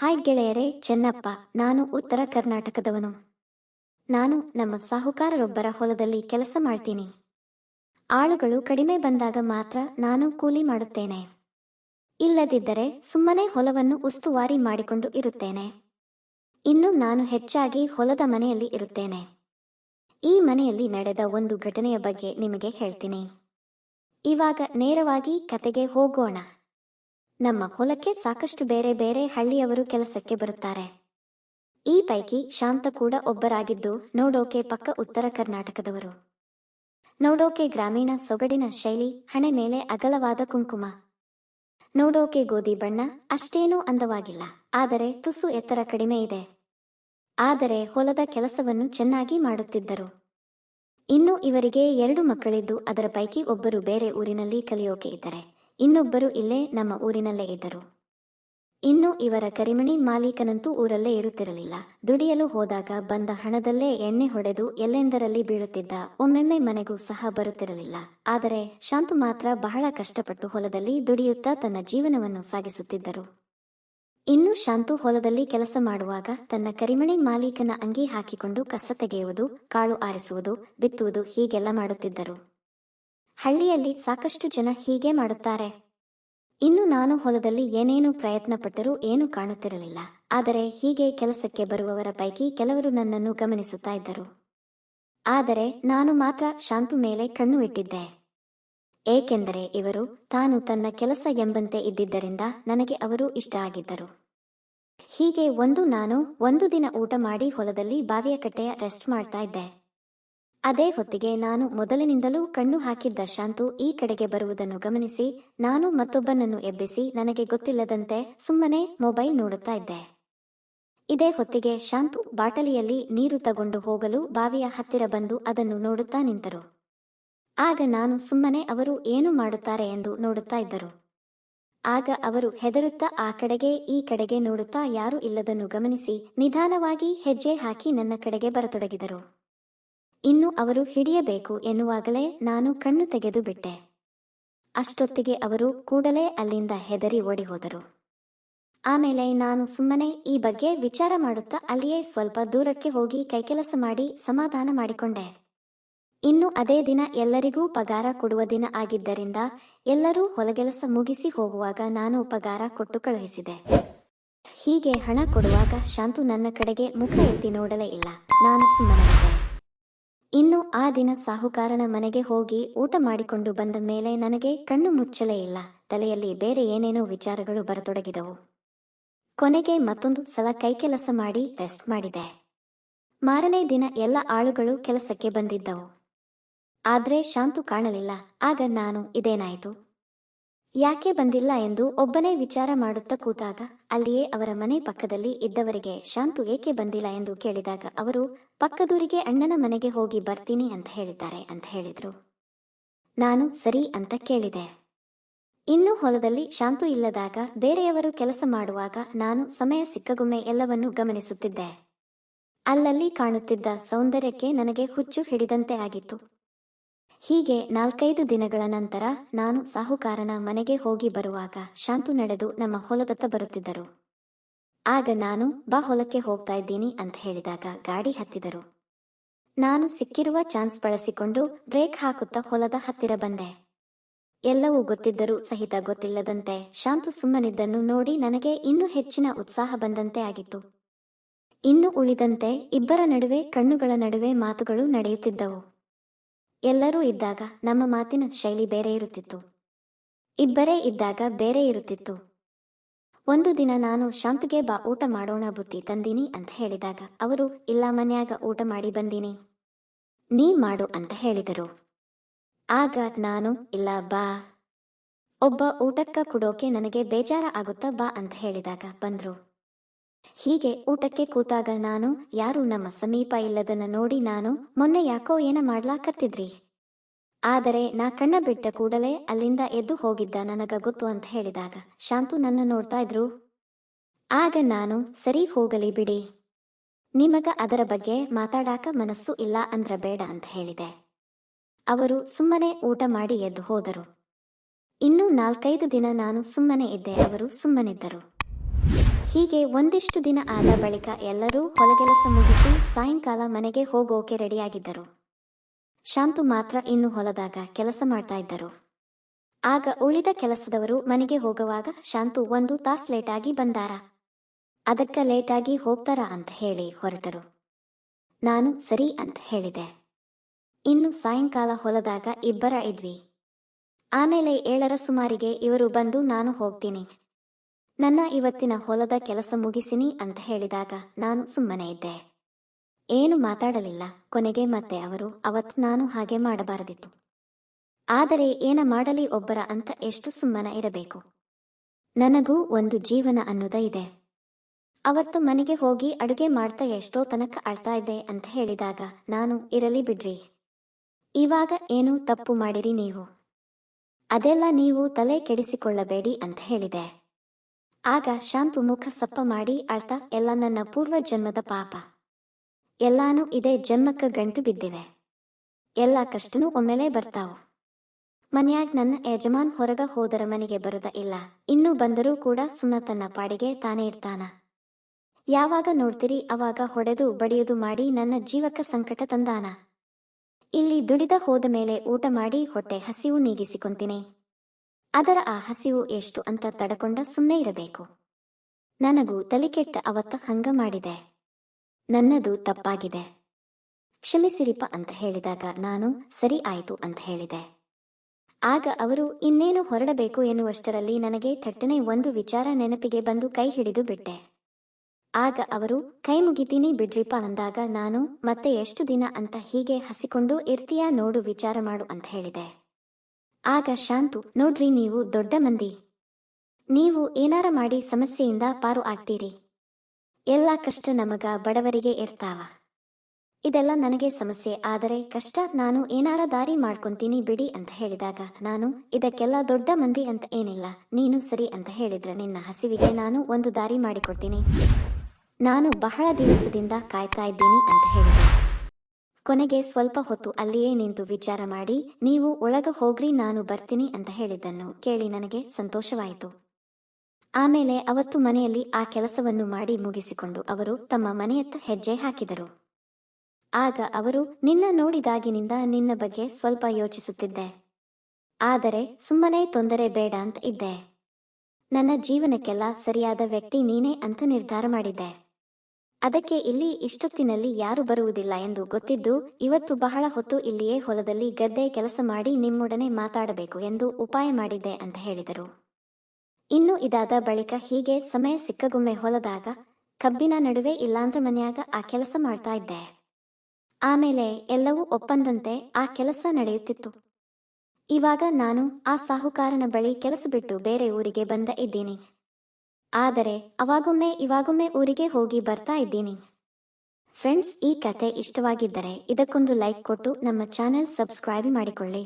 Hi ಗೆಳೆಯರೇ, ಚೆನ್ನಪ್ಪ. ನಾನು ಉತ್ತರ ಕರ್ನಾಟಕದವನು. ನಾನು ನಮ್ಮ ಸಾಹುಕಾರರೊಬ್ಬರ ಹೊಲದಲ್ಲಿ ಕೆಲಸ ಮಾಡ್ತೀನಿ. ಆಳುಗಳು ಕಡಿಮೆ ಬಂದಾಗ ಮಾತ್ರ ನಾನು ಕೂಲಿ ಮಾಡುತ್ತೇನೆ. ಇಲ್ಲದಿದ್ದರೆ ಸುಮ್ಮನೆ ಹೊಲವನ್ನು ಉಸ್ತುವಾರಿ ಮಾಡಿಕೊಂಡು ಇರುತ್ತೇನೆ. ಇನ್ನು ನಾನು ಹೆಚ್ಚಾಗಿ ಹೊಲದ ಮನೆಯಲ್ಲಿ ಇರುತ್ತೇನೆ. ಈ ಮನೆಯಲ್ಲಿ ನಡೆದ ಒಂದು ಘಟನೆಯ ಬಗ್ಗೆ ನಿಮಗೆ ಹೇಳ್ತೀನಿ. ಇವಾಗ ನೇರವಾಗಿ ಕತೆಗೆ ಹೋಗೋಣ. ನಮ್ಮ ಹೊಲಕ್ಕೆ ಸಾಕಷ್ಟು ಬೇರೆ ಬೇರೆ ಹಳ್ಳಿಯವರು ಕೆಲಸಕ್ಕೆ ಬರುತ್ತಾರೆ. ಈ ಪೈಕಿ ಶಾಂತ ಕೂಡ ಒಬ್ಬರಾಗಿದ್ದು ನೋಡೋಕೆ ಪಕ್ಕ ಉತ್ತರ ಕರ್ನಾಟಕದವರು. ನೋಡೋಕೆ ಗ್ರಾಮೀಣ ಸೊಗಡಿನ ಶೈಲಿ, ಹಣೆ ಮೇಲೆ ಅಗಲವಾದ ಕುಂಕುಮ. ನೋಡೋಕೆ ಗೋಧಿ ಬಣ್ಣ ಅಷ್ಟೇನೂ ಅಂದವಾಗಿಲ್ಲ, ಆದರೆ ತುಸು ಎತ್ತರ ಕಡಿಮೆ ಇದೆ. ಆದರೆ ಹೊಲದ ಕೆಲಸವನ್ನು ಚೆನ್ನಾಗಿ ಮಾಡುತ್ತಿದ್ದರು. ಇನ್ನು ಇವರಿಗೆ ಎರಡು ಮಕ್ಕಳಿದ್ದು ಅದರ ಪೈಕಿ ಒಬ್ಬರು ಬೇರೆ ಊರಿನಲ್ಲಿ ಕಲಿಯೋಕೆ ಇದ್ದರೆ. ಇನ್ನೊಬ್ಬರು ಇಲ್ಲೇ ನಮ್ಮ ಊರಿನಲ್ಲೇ ಇದ್ದರು. ಇನ್ನು ಇವರ ಕರಿಮಣಿ ಮಾಲೀಕನಂತೂ ಊರಲ್ಲೇ ಇರುತ್ತಿರಲಿಲ್ಲ. ದುಡಿಯಲು ಹೋದಾಗ ಬಂದ ಹಣದಲ್ಲೇ ಎಣ್ಣೆ ಹೊಡೆದು ಎಲ್ಲೆಂದರಲ್ಲಿ ಬೀಳುತ್ತಿದ್ದ ಒಮ್ಮೆಮ್ಮೆ ಮನೆಗೂ ಸಹ ಬರುತ್ತಿರಲಿಲ್ಲ. ಆದರೆ ಶಾಂತು ಮಾತ್ರ ಬಹಳ ಕಷ್ಟಪಟ್ಟು ಹೊಲದಲ್ಲಿ ದುಡಿಯುತ್ತಾ ತನ್ನ ಜೀವನವನ್ನು ಸಾಗಿಸುತ್ತಿದ್ದರು. ಇನ್ನು ಶಾಂತು ಹೊಲದಲ್ಲಿ ಕೆಲಸ ಮಾಡುವಾಗ ತನ್ನ ಕರಿಮಣಿ ಮಾಲೀಕನ ಅಂಗಿ ಹಾಕಿಕೊಂಡು ಕಸ ತೆಗೆಯುವುದು, ಕಾಳು ಆರಿಸುವುದು, ಬಿತ್ತುವುದು ಹೀಗೆಲ್ಲ ಮಾಡುತ್ತಿದ್ದರು. ಹಳ್ಳಿಯಲ್ಲಿ ಸಾಕಷ್ಟು ಜನ ಹೀಗೆ ಮಾಡುತ್ತಾರೆ. ಇನ್ನು ನಾನು ಹೊಲದಲ್ಲಿ ಏನೇನು ಪ್ರಯತ್ನ ಪಟ್ಟರೂ ಏನು ಕಾಣುತ್ತಿರಲಿಲ್ಲ. ಆದರೆ ಹೀಗೆ ಕೆಲಸಕ್ಕೆ ಬರುವವರ ಪೈಕಿ ಕೆಲವರು ನನ್ನನ್ನು ಗಮನಿಸುತ್ತಾ ಇದ್ದರು. ಆದರೆ ನಾನು ಮಾತ್ರ ಶಾಂತು ಮೇಲೆ ಕಣ್ಣು ಇಟ್ಟಿದ್ದೆ. ಏಕೆಂದರೆ ಇವರು ತಾನು ತನ್ನ ಕೆಲಸ ಎಂಬಂತೆ ಇದ್ದಿದ್ದರಿಂದ ನನಗೆ ಅವರು ಇಷ್ಟ ಆಗಿದ್ದರು. ಹೀಗೆ ಒಂದು ನಾನು ಒಂದು ದಿನ ಊಟ ಮಾಡಿ ಹೊಲದಲ್ಲಿ ಬಾವಿಯ ಕಟ್ಟೆಯ ರೆಸ್ಟ್ ಮಾಡ್ತಾ ಇದ್ದೆ. ಅದೇ ಹೊತ್ತಿಗೆ ನಾನು ಮೊದಲಿನಿಂದಲೂ ಕಣ್ಣು ಹಾಕಿದ್ದ ಶಾಂತು ಈ ಕಡೆಗೆ ಬರುವುದನ್ನು ಗಮನಿಸಿ, ನಾನು ಮತ್ತೊಬ್ಬನನ್ನು ಎಬ್ಬಿಸಿ ನನಗೆ ಗೊತ್ತಿಲ್ಲದಂತೆ ಸುಮ್ಮನೆ ಮೊಬೈಲ್ ನೋಡುತ್ತಾ ಇದ್ದೆ. ಇದೇ ಹೊತ್ತಿಗೆ ಶಾಂತು ಬಾಟಲಿಯಲ್ಲಿ ನೀರು ತಗೊಂಡು ಹೋಗಲು ಬಾವಿಯ ಹತ್ತಿರ ಬಂದು ಅದನ್ನು ನೋಡುತ್ತಾ ನಿಂತರು. ಆಗ ನಾನು ಸುಮ್ಮನೆ ಅವರು ಏನು ಮಾಡುತ್ತಾರೆ ಎಂದು ನೋಡುತ್ತಾ ಇದ್ದರು. ಆಗ ಅವರು ಹೆದರುತ್ತಾ ಆ ಕಡೆಗೆ, ಈ ಕಡೆಗೆ ನೋಡುತ್ತಾ ಯಾರೂ ಇಲ್ಲದನ್ನು ಗಮನಿಸಿ ನಿಧಾನವಾಗಿ ಹೆಜ್ಜೆ ಹಾಕಿ ನನ್ನ ಕಡೆಗೆ ಬರತೊಡಗಿದರು. ಇನ್ನು ಅವರು ಹಿಡಿಯಬೇಕು ಎನ್ನುವಾಗಲೇ ನಾನು ಕಣ್ಣು ತೆಗೆದು ಬಿಟ್ಟೆ. ಅಷ್ಟೊತ್ತಿಗೆ ಅವರು ಕೂಡಲೇ ಅಲ್ಲಿಂದ ಹೆದರಿ ಓಡಿ ಹೋದರು ಆಮೇಲೆ ನಾನು ಸುಮ್ಮನೆ ಈ ಬಗ್ಗೆ ವಿಚಾರ ಮಾಡುತ್ತಾ ಅಲ್ಲಿಯೇ ಸ್ವಲ್ಪ ದೂರಕ್ಕೆ ಹೋಗಿ ಕೈಕೆಲಸ ಮಾಡಿ ಸಮಾಧಾನ ಮಾಡಿಕೊಂಡೆ. ಇನ್ನು ಅದೇ ದಿನ ಎಲ್ಲರಿಗೂ ಪಗಾರ ಕೊಡುವ ದಿನ ಆಗಿದ್ದರಿಂದ ಎಲ್ಲರೂ ಹೊಲಗೆಲಸ ಮುಗಿಸಿ ಹೋಗುವಾಗ ನಾನು ಪಗಾರ ಕೊಟ್ಟು ಕಳುಹಿಸಿದೆ. ಹೀಗೆ ಹಣ ಕೊಡುವಾಗ ಶಾಂತು ನನ್ನ ಕಡೆಗೆ ಮುಖ ಎತ್ತಿ ನೋಡಲೇ ಇಲ್ಲ. ನಾನು ಸುಮ್ಮನಾಗಿದ್ದೆ ಇನ್ನು ಆ ದಿನ ಸಾಹುಕಾರನ ಮನೆಗೆ ಹೋಗಿ ಊಟ ಮಾಡಿಕೊಂಡು ಬಂದ ಮೇಲೆ ನನಗೆ ಕಣ್ಣು ಮುಚ್ಚಲೇ ಇಲ್ಲ. ತಲೆಯಲ್ಲಿ ಬೇರೆ ಏನೇನೋ ವಿಚಾರಗಳು ಬರತೊಡಗಿದವು. ಕೊನೆಗೆ ಮತ್ತೊಂದು ಸಲ ಕೈಕೆಲಸ ಮಾಡಿ ರೆಸ್ಟ್ ಮಾಡಿದೆ. ಮಾರನೇ ದಿನ ಎಲ್ಲ ಆಳುಗಳು ಕೆಲಸಕ್ಕೆ ಬಂದಿದ್ದವು. ಆದ್ರೆ ಶಾಂತು ಕಾಣಲಿಲ್ಲ. ಆಗ ನಾನು ಇದೇನಾಯಿತು? ಯಾಕೆ ಬಂದಿಲ್ಲ ಎಂದು ಒಬ್ಬನೇ ವಿಚಾರ ಮಾಡುತ್ತಾ ಕೂತಾಗ ಅಲ್ಲಿಯೇ ಅವರ ಮನೆ ಪಕ್ಕದಲ್ಲಿ ಇದ್ದವರಿಗೆ, ಶಾಂತು ಏಕೆ ಬಂದಿಲ್ಲ? ಎಂದು ಕೇಳಿದಾಗ ಅವರು, ಪಕ್ಕದೂರಿಗೆ ಅಣ್ಣನ ಮನೆಗೆ ಹೋಗಿ ಬರ್ತೀನಿ ಅಂತ ಹೇಳಿದ್ದಾರೆ ಅಂತ ಹೇಳಿದ್ರು. ನಾನು ಸರಿ ಅಂತ ಕೇಳಿದೆ. ಇನ್ನು ಹೊಲದಲ್ಲಿ ಶಾಂತು ಇಲ್ಲದಾಗ ಬೇರೆಯವರು ಕೆಲಸ ಮಾಡುವಾಗ ನಾನು ಸಮಯ ಸಿಕ್ಕಗೊಮ್ಮೆ ಎಲ್ಲವನ್ನೂ ಗಮನಿಸುತ್ತಿದ್ದೆ. ಅಲ್ಲಲ್ಲಿ ಕಾಣುತ್ತಿದ್ದ ಸೌಂದರ್ಯಕ್ಕೆ ನನಗೆ ಹುಚ್ಚು ಹಿಡಿದಂತೆ ಆಗಿತ್ತು. ಹೀಗೆ ನಾಲ್ಕೈದು ದಿನಗಳ ನಂತರ ನಾನು ಸಾಹುಕಾರನ ಮನೆಗೆ ಹೋಗಿ ಬರುವಾಗ ಶಾಂತು ನಡೆದು ನಮ್ಮ ಹೊಲದತ್ತ ಬರುತ್ತಿದ್ದರು. ಆಗ ನಾನು, ಬಾ ಹೊಲಕ್ಕೆ ಹೋಗ್ತಾ ಇದ್ದೀನಿ ಅಂತ ಹೇಳಿದಾಗ ಗಾಡಿ ಹತ್ತಿದರು. ನಾನು ಸಿಕ್ಕಿರುವ ಚಾನ್ಸ್ ಬಳಸಿಕೊಂಡು ಬ್ರೇಕ್ ಹಾಕುತ್ತಾ ಹೊಲದ ಹತ್ತಿರ ಬಂದೆ. ಎಲ್ಲವೂ ಗೊತ್ತಿದ್ದರೂ ಸಹಿತ ಗೊತ್ತಿಲ್ಲದಂತೆ ಶಾಂತು ಸುಮ್ಮನಿದ್ದನ್ನು ನೋಡಿ ನನಗೆ ಇನ್ನೂ ಹೆಚ್ಚಿನ ಉತ್ಸಾಹ ಬಂದಂತೆ ಆಗಿತ್ತು. ಇನ್ನು ಉಳಿದಂತೆ ಇಬ್ಬರ ನಡುವೆ, ಕಣ್ಣುಗಳ ನಡುವೆ ಮಾತುಗಳು ನಡೆಯುತ್ತಿದ್ದವು. ಎಲ್ಲರೂ ಇದ್ದಾಗ ನಮ್ಮ ಮಾತಿನ ಶೈಲಿ ಬೇರೆ ಇರುತ್ತಿತ್ತು. ಇಬ್ಬರೇ ಇದ್ದಾಗ ಬೇರೆ ಇರುತ್ತಿತ್ತು. ಒಂದು ದಿನ ನಾನು ಶಾಂತಿಗೆ ಬಾ ಊಟ ಮಾಡೋಣ ಬುತ್ತಿ ತಂದೀನಿ ಅಂತ ಹೇಳಿದಾಗ ಅವರು, ಇಲ್ಲ ಮನ್ಯಾಗ ಊಟ ಮಾಡಿ ಬಂದೀನಿ. ನೀ ಮಾಡು ಅಂತ ಹೇಳಿದರು. ಆಗ ನಾನು, ಇಲ್ಲ ಬಾ. ಒಬ್ಬ ಊಟಕ್ಕ ಕೊಡೋಕೆ ನನಗೆ ಬೇಜಾರ ಆಗುತ್ತಾ ಬಾ ಅಂತ ಹೇಳಿದಾಗ ಬಂದ್ರು. ಹೀಗೆ ಊಟಕ್ಕೆ ಕೂತಾಗ ನಾನು, ಯಾರು ನಮ್ಮ ಸಮೀಪ ಇಲ್ಲದನ್ನ ನೋಡಿ ನಾನು, ಮೊನ್ನೆ ಯಾಕೋ ಏನ ಮಾಡ್ಲಾಕತ್ತಿದ್ರಿ? ಆದರೆ ನಾ ಕಣ್ಣ ಬಿಟ್ಟ ಕೂಡಲೇ ಅಲ್ಲಿಂದ ಎದ್ದು ಹೋಗಿದ್ದ ನನಗ ಗೊತ್ತು ಅಂತ ಹೇಳಿದಾಗ, ಶಾಂತು ನನ್ನ ನೋಡ್ತಾ ಇದ್ರು. ಆಗ ನಾನು, ಸರಿ ಹೋಗಲಿ ಬಿಡಿ. ನಿಮಗ ಅದರ ಬಗ್ಗೆ ಮಾತಾಡಾಕ ಮನಸ್ಸು ಇಲ್ಲ ಅಂದ್ರ ಬೇಡ ಅಂತ ಹೇಳಿದೆ. ಅವರು ಸುಮ್ಮನೆ ಊಟ ಮಾಡಿ ಎದ್ದು ಹೋದರು. ಇನ್ನೂ ನಾಲ್ಕೈದು ದಿನ ನಾನು ಸುಮ್ಮನೆ ಇದ್ದೆ, ಅವರು ಸುಮ್ಮನಿದ್ದರು. ಹೀಗೆ ಒಂದಿಷ್ಟು ದಿನ ಆದ ಬಳಿಕ ಎಲ್ಲರೂ ಹೊಲಗೆಲಸ ಮುಗಿಸಿ ಸಾಯಂಕಾಲ ಮನೆಗೆ ಹೋಗೋಕೆ ರೆಡಿಯಾಗಿದ್ದರು. ಶಾಂತು ಮಾತ್ರ ಇನ್ನು ಹೊಲದಾಗ ಕೆಲಸ ಮಾಡ್ತಾ ಇದ್ದರು. ಆಗ ಉಳಿದ ಕೆಲಸದವರು ಮನೆಗೆ ಹೋಗುವಾಗ ಶಾಂತು ಒಂದು ತಾಸ್ ಲೇಟಾಗಿ ಬಂದಾರ. ಅದಕ್ಕ ಲೇಟಾಗಿ ಹೋಗ್ತಾರ ಅಂತ ಹೇಳಿ ಹೊರಟರು. ನಾನು ಸರಿ ಅಂತ ಹೇಳಿದೆ. ಇನ್ನು ಸಾಯಂಕಾಲ ಹೊಲದಾಗ ಇಬ್ಬರ ಇದ್ವಿ. ಆಮೇಲೆ ಏಳರ ಸುಮಾರಿಗೆ ಇವರು ಬಂದು ನಾನು ಹೋಗ್ತೀನಿ. ನನ್ನ ಇವತ್ತಿನ ಹೊಲದ ಕೆಲಸ ಮುಗಿಸಿನಿ ಅಂತ ಹೇಳಿದಾಗ ನಾನು ಸುಮ್ಮನೆ ಇದ್ದೆ. ಏನು ಮಾತಾಡಲಿಲ್ಲ. ಕೊನೆಗೆ ಮತ್ತೆ ಅವರು ಅವತ್ತು ನಾನು ಹಾಗೆ ಮಾಡಬಾರದಿತ್ತು. ಆದರೆ ಏನ ಮಾಡಲಿ ಒಬ್ಬರ ಅಂತ ಎಷ್ಟು ಸುಮ್ಮನ ಇರಬೇಕು. ನನಗೂ ಒಂದು ಜೀವನ ಅನ್ನುದ ಇದೆ. ಅವತ್ತು ಮನೆಗೆ ಹೋಗಿ ಅಡುಗೆ ಮಾಡ್ತಾ ಎಷ್ಟೋ ತನಕ ಅಳ್ತಾ ಇದ್ದೆ ಅಂತ ಹೇಳಿದಾಗ ನಾನು ಇರಲಿ ಬಿಡ್ರಿ. ಇವಾಗ ಏನು ತಪ್ಪು ಮಾಡಿರಿ ನೀವು. ಅದೆಲ್ಲ ನೀವು ತಲೆ ಕೆಡಿಸಿಕೊಳ್ಳಬೇಡಿ ಅಂತ ಹೇಳಿದೆ. ಆಗ ಶಾಂತು ಮುಖ ಸಪ್ಪ ಮಾಡಿ ಅಳ್ತಾ, ಎಲ್ಲ ನನ್ನ ಪೂರ್ವ ಜನ್ಮದ ಪಾಪ. ಎಲ್ಲಾನು ಇದೇ ಜನ್ಮಕ್ಕ ಗಂಟು ಬಿದ್ದಿವೆ. ಎಲ್ಲ ಕಷ್ಟನೂ ಒಮ್ಮೆಲೇ ಬರ್ತಾವು. ಮನೆಯಾಗ ನನ್ನ ಯಜಮಾನ್ ಹೊರಗ ಹೋದರ ಮನೆಗೆ ಬರದ ಇಲ್ಲ. ಇನ್ನೂ ಬಂದರೂ ಕೂಡ ಸುಮ್ಮ ತನ್ನ ಪಾಡಿಗೆ ತಾನೇ ಇರ್ತಾನ. ಯಾವಾಗ ನೋಡ್ತೀರಿ, ಅವಾಗ ಹೊಡೆದು ಬಡಿಯುದು ಮಾಡಿ ನನ್ನ ಜೀವಕ್ಕ ಸಂಕಟ ತಂದಾನ. ಇಲ್ಲಿ ದುಡಿದ ಹೋದ ಮೇಲೆ ಊಟ ಮಾಡಿ ಹೊಟ್ಟೆ ಹಸಿವು ನೀಗಿಸಿಕೊಂತೀನಿ. ಅದರ ಆ ಹಸಿವು ಎಷ್ಟು ಅಂತ ತಡಕೊಂಡ ಸುಮ್ಮನೆ ಇರಬೇಕು. ನನಗೂ ತಲೆಕೆಟ್ಟ ಅವತ್ತ ಹಂಗ ಮಾಡಿದೆ. ನನ್ನದು ತಪ್ಪಾಗಿದೆ. ಕ್ಷಮಿಸಿರಿಪ ಅಂತ ಹೇಳಿದಾಗ ನಾನು ಸರಿ ಆಯಿತು ಅಂತ ಹೇಳಿದೆ. ಆಗ ಅವರು ಇನ್ನೇನು ಹೊರಡಬೇಕು ಎನ್ನುವಷ್ಟರಲ್ಲಿ ನನಗೆ ಥಟ್ಟನೆ ಒಂದು ವಿಚಾರ ನೆನಪಿಗೆ ಬಂದು ಕೈ ಹಿಡಿದು ಬಿಟ್ಟೆ. ಆಗ ಅವರು, ಕೈ ಮುಗಿತೀನಿ ಬಿಡ್ರಿಪ ಅಂದಾಗ ನಾನು, ಮತ್ತೆ ಎಷ್ಟು ದಿನ ಅಂತ ಹೀಗೆ ಹಸಿಕೊಂಡು ಇರ್ತೀಯಾ ನೋಡು ವಿಚಾರ ಮಾಡು ಅಂತ ಹೇಳಿದೆ. ಆಗ ಶಾಂತು, ನೋಡ್ರಿ ನೀವು ದೊಡ್ಡ ಮಂದಿ. ನೀವು ಏನಾರ ಮಾಡಿ ಸಮಸ್ಯೆಯಿಂದ ಪಾರು ಆಗ್ತೀರಿ. ಎಲ್ಲ ಕಷ್ಟ ನಮಗ ಬಡವರಿಗೆ ಇರ್ತಾವ. ಇದೆಲ್ಲ ನನಗೆ ಸಮಸ್ಯೆ, ಆದರೆ ಕಷ್ಟ ನಾನು ಏನಾರ ದಾರಿ ಮಾಡ್ಕೊಂತೀನಿ ಬಿಡಿ ಅಂತ ಹೇಳಿದಾಗ, ನಾನು ಇದಕ್ಕೆಲ್ಲ ದೊಡ್ಡ ಮಂದಿ ಅಂತ ಏನಿಲ್ಲ, ನೀನು ಸರಿ ಅಂತ ಹೇಳಿದ್ರೆ ನಿನ್ನ ಹಸಿವಿಗೆ ನಾನು ಒಂದು ದಾರಿ ಮಾಡಿಕೊಡ್ತೀನಿ. ನಾನು ಬಹಳ ದಿವಸದಿಂದ ಕಾಯ್ತಾ ಇದ್ದೀನಿ ಅಂತ ಹೇಳಿದೆ. ಕೊನೆಗೆ ಸ್ವಲ್ಪ ಹೊತ್ತು ಅಲ್ಲಿಯೇ ನಿಂತು ವಿಚಾರ ಮಾಡಿ, ನೀವು ಒಳಗ ಹೋಗ್ರಿ, ನಾನು ಬರ್ತೀನಿ ಅಂತ ಹೇಳಿದ್ದನ್ನು ಕೇಳಿ ನನಗೆ ಸಂತೋಷವಾಯಿತು. ಆಮೇಲೆ ಅವತ್ತು ಮನೆಯಲ್ಲಿ ಆ ಕೆಲಸವನ್ನು ಮಾಡಿ ಮುಗಿಸಿಕೊಂಡು ಅವರು ತಮ್ಮ ಮನೆಯತ್ತ ಹೆಜ್ಜೆ ಹಾಕಿದರು. ಆಗ ಅವರು, ನಿನ್ನ ನೋಡಿದಾಗಿನಿಂದ ನಿನ್ನ ಬಗ್ಗೆ ಸ್ವಲ್ಪ ಯೋಚಿಸುತ್ತಿದ್ದೆ. ಆದರೆ, ಸುಮ್ಮನೆ ತೊಂದರೆ ಬೇಡ ಅಂತ ಇದ್ದೆ. ನನ್ನ ಜೀವನಕ್ಕೆಲ್ಲ ಸರಿಯಾದ ವ್ಯಕ್ತಿ ನೀನೇ ಅಂತ ನಿರ್ಧಾರ ಮಾಡಿದ್ದೆ. ಅದಕ್ಕೆ ಇಲ್ಲಿ ಇಷ್ಟೊತ್ತಿನಲ್ಲಿ ಯಾರು ಬರುವುದಿಲ್ಲ ಎಂದು ಗೊತ್ತಿದ್ದು, ಇವತ್ತು ಬಹಳ ಹೊತ್ತು ಇಲ್ಲಿಯೇ ಹೊಲದಲ್ಲಿ ಗದ್ದೆ ಕೆಲಸ ಮಾಡಿ ನಿಮ್ಮೊಡನೆ ಮಾತಾಡಬೇಕು ಎಂದು ಉಪಾಯ ಮಾಡಿದ್ದೆ ಅಂತ ಹೇಳಿದರು. ಇನ್ನು ಇದಾದ ಬಳಿಕ ಹೀಗೆ ಸಮಯ ಸಿಕ್ಕಗೊಮ್ಮೆ ಹೊಲದಾಗ ಕಬ್ಬಿನ ನಡುವೆ ಇಲ್ಲಾಂದ್ರ ಮನೆಯಾಗ ಆ ಕೆಲಸ ಮಾಡ್ತಾ ಇದ್ದೆ. ಆಮೇಲೆ ಎಲ್ಲವೂ ಒಪ್ಪಂದಂತೆ ಆ ಕೆಲಸ ನಡೆಯುತ್ತಿತ್ತು. ಇವಾಗ ನಾನು ಆ ಸಾಹುಕಾರನ ಬಳಿ ಕೆಲಸ ಬಿಟ್ಟು ಬೇರೆ ಊರಿಗೆ ಬಂದ ಇದ್ದೀನಿ. ಆದರೆ ಅವಾಗೊಮ್ಮೆ, ಇವಾಗೊಮ್ಮೆ ಊರಿಗೆ ಹೋಗಿ ಬರ್ತಾ ಇದ್ದೀನಿ. ಫ್ರೆಂಡ್ಸ್ ಈ ಕತೆ ಇಷ್ಟವಾಗಿದ್ದರೆ ಇದಕ್ಕೊಂದು ಲೈಕ್ ಕೊಟ್ಟು ನಮ್ಮ ಚಾನೆಲ್ ಸಬ್ಸ್ಕ್ರೈಬ್ ಮಾಡಿಕೊಳ್ಳಿ.